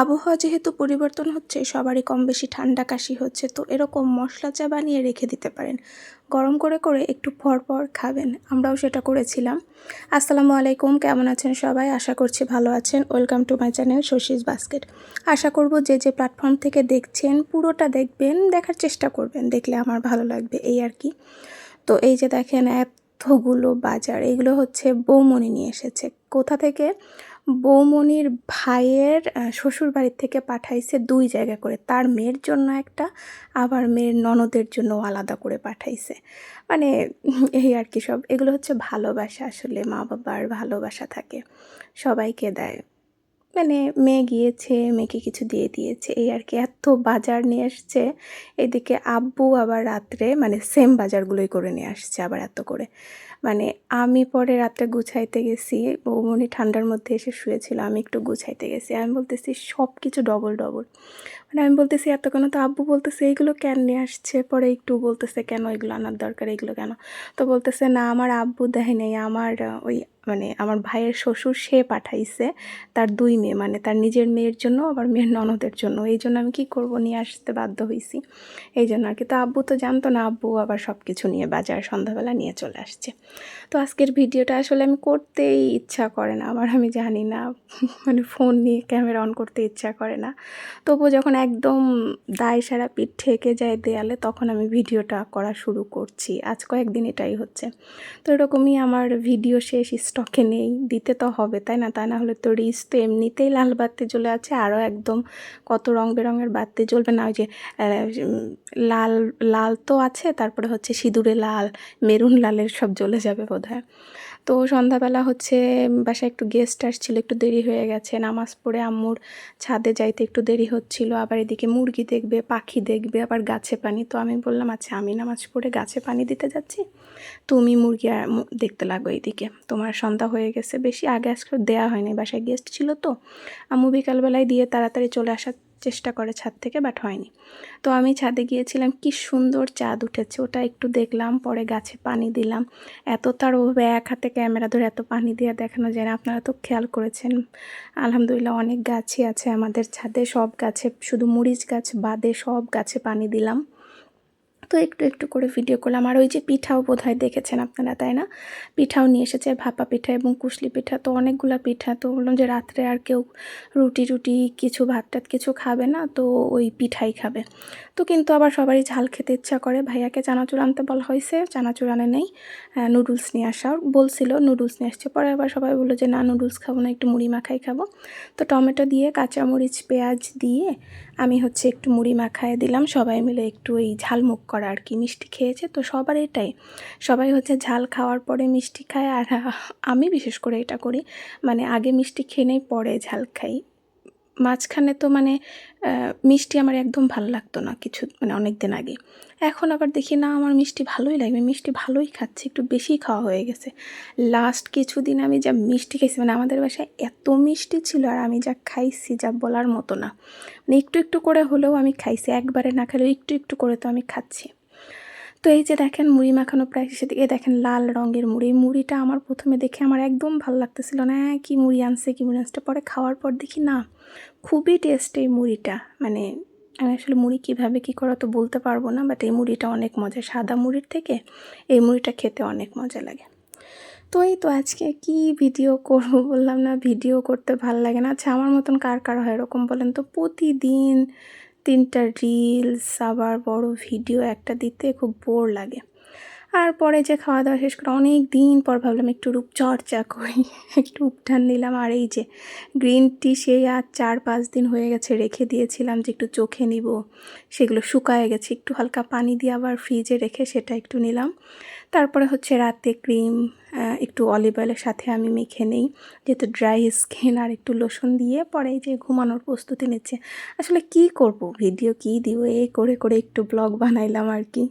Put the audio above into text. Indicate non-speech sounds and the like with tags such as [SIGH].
আবহাওয়া যেহেতু পরিবর্তন হচ্ছে, সবারই কম বেশি ঠান্ডা কাশি হচ্ছে, তো এরকম মশলা চা বানিয়ে রেখে দিতে পারেন। গরম করে করে একটু পর পর খাবেন, আমরাও সেটা করেছিলাম। আসসালামু আলাইকুম, কেমন আছেন সবাই? আশা করছি ভালো আছেন। Welcome to my channel Shashish basket. আশা করব যে যে প্ল্যাটফর্ম থেকে দেখছেন, পুরোটা দেখবেন, দেখার চেষ্টা করবেন, দেখলে আমার ভালো লাগবে, এই আর কি। তো এই যে দেখেন, এতগুলো বাজার, এগুলো হচ্ছে বৌমনি নিয়ে এসেছে। কোথা থেকে? বৌমনির ভাইয়ের শ্বশুর বাড়ির থেকে পাঠাইছে দুই জায়গা করে। তার মেয়ের জন্য একটা, আবার মেয়ের ননদের জন্য আলাদা করে পাঠাইছে। মানে এই আর কি সব। এগুলো হচ্ছে ভালোবাসা আসলে মা বাবার ভালোবাসা থাকে। সবাইকে দেয়। মানে মেয়ে গিয়েছে, মেয়েকে কিছু দিয়ে দিয়েছে। এই আর কি, এত বাজার নিয়ে আসছে। এদিকে আব্বু আবার রাত্রে মানে সেম বাজারগুলোই করে নিয়ে আসছে আবার এত করে। মানে আমি পরে রাত্রে গুছাইতে গেছি, বৌমনি ঠান্ডার মধ্যে এসে শুয়েছিল, আমি একটু গুছাইতে গেছি। আমি বলতেছি সব কিছু ডবল ডবল মানে আমি বলতেছি এত কেন তো আব্বু বলতেছে, এইগুলো কেন নিয়ে আসছে? পরে একটু বলতেছে, কেন এগুলো আনার দরকার, এগুলো কেন? তো বলতেছে, না, আমার আব্বু দেয় নেই, আমার ওই মানে আমার ভাইয়ের শ্বশুর সে পাঠাইছে, তার দুই মেয়ে মানে তার নিজের মেয়ের জন্য, আবার মেয়ের ননদের জন্য। এই জন্য আমি কী করব? নিয়ে আসতে বাধ্য হয়েছি এই জন্য আর কি। তো আব্বু তো জানতো না, আব্বু আবার সব কিছু নিয়ে বাজার সন্ধ্যাবেলা নিয়ে চলে আসছে। তো আজকের ভিডিওটা আসলে আমি করতেই ইচ্ছা করে না। আবার আমি জানি না মানে ফোন নিয়ে ক্যামেরা অন করতে ইচ্ছা করে না। তবুও যখন একদম দায় সারা পিঠ ঠেকে যায় দেয়ালে, তখন আমি ভিডিওটা করা শুরু করছি। আজ কয়েকদিন এটাই হচ্ছে। তো এরকমই আমার ভিডিও শেষ স্টকে নেই, দিতে তো হবে, তাই না? তাই না হলে তো রিস তো এমনিতেই লাল বাতি জ্বলে আছে, আরও একদম কত রং বেরঙের বাতি জ্বলবে না, ওই যে লাল লাল তো আছে, তারপরে হচ্ছে সিঁদুরে লাল, মেরুন লালের সব জ্বলে যাবে বোধ হয় তো সন্ধ্যাবেলা হচ্ছে বাসায় একটু গেস্ট আসছিল, একটু দেরি হয়ে গেছে। নামাজ পড়ে আম্মুর ছাদে যাইতে একটু দেরি হচ্ছিল। আবার এদিকে মুরগি দেখবে, পাখি দেখবে, আবার গাছে পানি। তো আমি বললাম আচ্ছা আমি নামাজ পড়ে গাছে পানি দিতে যাচ্ছি। তুমি মুরগি দেখতে লাগো এইদিকে তোমার সন্ধ্যা হয়ে গেছে। বেশি আগে আজকে দেওয়া হয়নি। বাসায় গেস্ট ছিল তো। আম্মু বিকালবেলায় দিয়ে তাড়াতাড়ি চলে আসার চেষ্টা করে ছাদ থেকে বাট হয়নি। তো আমি ছাদে গিয়েছিলাম, কি সুন্দর চাঁদ উঠেছে। ওটা একটু দেখলাম, পরে গাছে পানি দিলাম। এত তার ওভাবে এক হাতে ক্যামেরা ধরে এত পানি দিয়ে দেখানো যায় না, আপনারা তো খেয়াল করেছেন। আলহামদুলিল্লাহ অনেক গাছই আছে আমাদের ছাদে, সব গাছে, শুধু মরিচ গাছ বাদে সব গাছে পানি দিলাম। তো একটু একটু করে ভিডিও করলাম। আর ওই যে পিঠাও বোধ হয় দেখেছেন আপনারা, তাই না? পিঠাও নিয়ে এসেছে, ভাপা পিঠা এবং কুশলি পিঠা। তো অনেকগুলো পিঠা, তো বললাম যে রাত্রে আর কেউ রুটি রুটি কিছু ভাত টাত কিছু খাবে না, তো ওই পিঠাই খাবে। তো কিন্তু আবার সবারই ঝাল খেতে ইচ্ছা করে। ভাইয়াকে চানাচুর আনতে বলা হয়েছে চানাচুর আনে নেই নুডলস নিয়ে আসা বলছিল, নুডলস নিয়ে আসছে। পরে আবার সবাই বলল যে, না, নুডলস খাব না, একটু মুড়ি মাখাই খাব। তো টমেটো দিয়ে কাঁচামরিচ, পেঁয়াজ দিয়ে আমি হচ্ছে একটু মুড়ি মাখায় দিলাম। সবাই মিলে একটু এই ঝালমুখ করা আর কি, মিষ্টি খেয়েছে। তো সবার এটাই। সবাই হচ্ছে ঝাল খাওয়ার পরে মিষ্টি খায়। আর আমি বিশেষ করে এটা করি। মানে আগে মিষ্টি খেয়ে নেই, পরে ঝাল খাই। মাঝখানে তো মানে মিষ্টি আমার একদম ভালো লাগতো না কিছু মানে অনেক দিন আগে। এখন আবার দেখি, না, আমার মিষ্টি ভালোই লাগবে। মিষ্টি ভালোই খাচ্ছি, একটু বেশি খাওয়া হয়ে গেছে। লাস্ট কিছুদিন আমি যা মিষ্টি খাইছি মানে আমাদের বাসায় এত মিষ্টি ছিল আর আমি যা খাইছি যা বলার মতো না। মানে একটু একটু করে হলেও আমি খাইছি, একবারে না খেলেও একটু একটু করে তো আমি খাচ্ছি। তো এই যে দেখেন মুড়ি মাখানো প্রায় শেষে দিকে দেখেন লাল রঙের মুড়ি। মুড়িটা আমার প্রথমে দেখে আমার একদম ভালো লাগতেছিল না হ্যাঁ, কি মুড়ি আনছে কি মুড়ি আনছে? পরে খাওয়ার পর দেখি না খুবই টেস্ট এই মুড়িটা। মানে আমি আসলে মুড়ি কীভাবে কী করা তো বলতে পারব না বাট এই মুড়িটা অনেক মজা সাদা মুড়ির থেকে এই মুড়িটা খেতে অনেক মজা লাগে। তো এই তো আজকে কি ভিডিও করব বললাম না ভিডিও করতে ভালো লাগে না। আচ্ছা আমার মতন কার কার হয় এরকম বলেন তো? প্রতিদিন তিনটা রিলস আবার বড় ভিডিও একটা দিতে খুব বোর লাগে। আর পরে যে খাওয়া দাওয়া শেষ করে অনেক দিন পর ভাবলাম একটু রূপচর্চা করি। [LAUGHS] একটু উপঠান নিলাম। আর এই যে গ্রিন টি সেই আর চার পাঁচ দিন হয়ে গেছে রেখে দিয়েছিলাম যে একটু চোখে নিব। সেগুলো শুকায় গেছে। একটু হালকা পানি দিয়ে আবার ফ্রিজে রেখে সেটা একটু নিলাম। তারপরে হচ্ছে রাতে ক্রিম একটু অলিভ অয়েলের সাথে আমি মেখে নেই। যেহেতু ড্রাই স্কিন আর একটু লোশন দিয়ে পরে যে ঘুমানোর প্রস্তুতি নিচ্ছে। আসলে কি করব? ভিডিও কি দিব? এই করে করে একটু ব্লগ বানাইলাম আর কি।